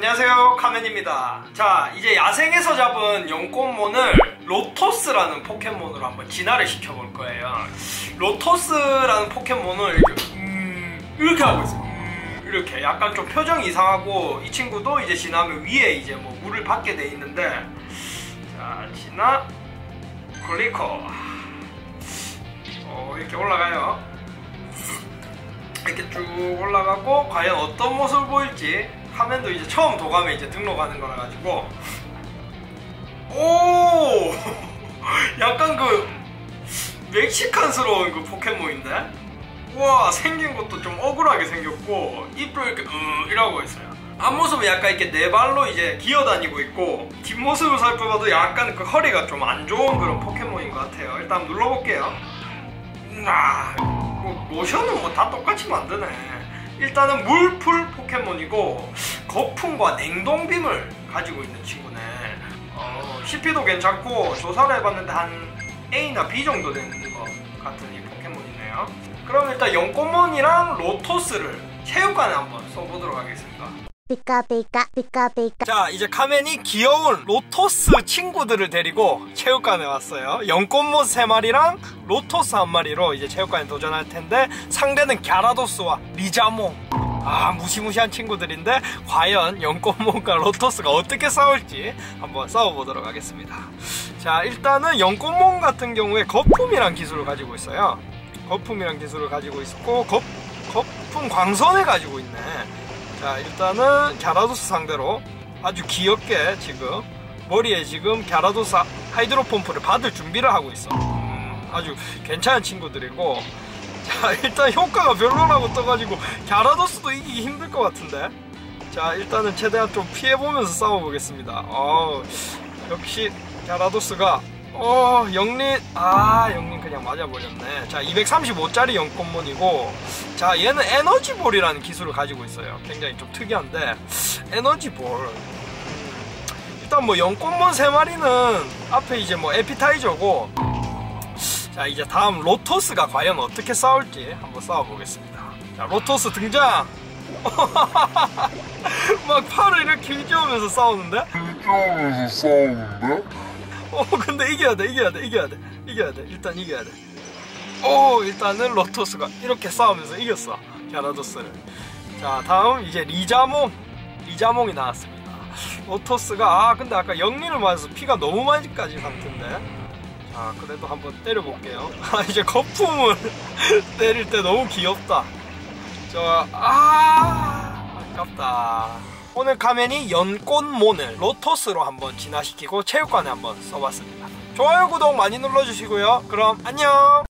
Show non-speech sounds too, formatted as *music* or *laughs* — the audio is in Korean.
안녕하세요 카멘입니다. 자 이제 야생에서 잡은 연꽃몬을 로토스라는 포켓몬으로 한번 진화를 시켜볼 거예요. 로토스라는 포켓몬을 이렇게, 음, 이렇게 하고 있어요. 음, 이렇게. 약간 좀 표정이 이상하고 이 친구도 이제 진화하면 위에 이제 뭐 물을 받게 돼 있는데 자 진화 클리커. 어, 이렇게 올라가요. 이렇게 쭉 올라가고 과연 어떤 모습을 보일지 화면도 이제 처음 도감에 이제 등록하는 거라 가지고. 오! *laughs* 약간 그 멕시칸스러운 그 포켓몬인데? 와 생긴 것도 좀 억울하게 생겼고 입도 이렇게 으 이라고 있어요. 앞모습은 약간 이렇게 네 발로 이제 기어다니고 있고 뒷모습을 살펴봐도 약간 그 허리가 좀 안 좋은 그런 포켓몬인 것 같아요. 일단 눌러볼게요. 아, 뭐 모션은 뭐 다 똑같이 만드네 일단은 물풀 포켓몬이고 거품과 냉동빔을 가지고 있는 친구네. 어, CP도 괜찮고 조사를 해봤는데 한 A나 B 정도 되는 것 같은 이 포켓몬이네요. 그럼 일단 연꽃몬이랑 로토스를 체육관에 한번 써보도록 하겠습니다 피카 피카 자 이제 카멘이 귀여운 로토스 친구들을 데리고 체육관에 왔어요. 연꽃몬 3마리랑 로토스 한 마리로 이제 체육관에 도전할 텐데 상대는 갸라도스와 리자몽. 아 무시무시한 친구들인데 과연 연꽃몬과 로토스가 어떻게 싸울지 한번 싸워보도록 하겠습니다. 자 일단은 연꽃몬 같은 경우에 거품이란 기술을 가지고 있어요. 거품이란 기술을 가지고 있고 거, 거품 광선을 가지고 있네 자 일단은 갸라도스 상대로 아주 귀엽게 지금 머리에 지금 갸라도스 하이드로 펌프를 받을 준비를 하고 있어. 음, 아주 괜찮은 친구들이고. 자 일단 효과가 별로라고 떠가지고 갸라도스도 이기기 힘들 것 같은데. 자 일단은 최대한 좀 피해보면서 싸워보겠습니다. 어 역시 갸라도스가 어 영린. 아 영린 그냥 맞아버렸네. 자 235짜리 연꽃몬이고. 자 얘는 에너지볼이라는 기술을 가지고 있어요. 굉장히 좀 특이한데 에너지볼. 음, 일단 뭐 연꽃몬 3마리는 앞에 이제 뭐 에피타이저고. 자 이제 다음 로토스가 과연 어떻게 싸울지 한번 싸워보겠습니다. 자 로토스 등장! *laughs* 막 팔을 이렇게 휘저으면서 싸우는데? 휘저으면서 싸우는데? 어 근데 이겨야 돼 이겨야 돼 이겨야 돼 이겨야 돼. 일단 이겨야 돼오 일단은 로토스가 이렇게 싸우면서 이겼어 갸라도스를. 자 다음 이제 리자몽. 리자몽이 나왔습니다. 로토스가 아 근데 아까 영리를 맞아서 피가 너무 많이 까진 상태인데. 자 그래도 한번 때려볼게요. *laughs* 아 이제 거품을 *laughs* 때릴 때 너무 귀엽다. 저아 아깝다. 오늘 가면이 연꽃몬을 로토스로 한번 진화시키고 체육관에 한번 써봤습니다. 좋아요 구독 많이 눌러주시고요. 그럼 안녕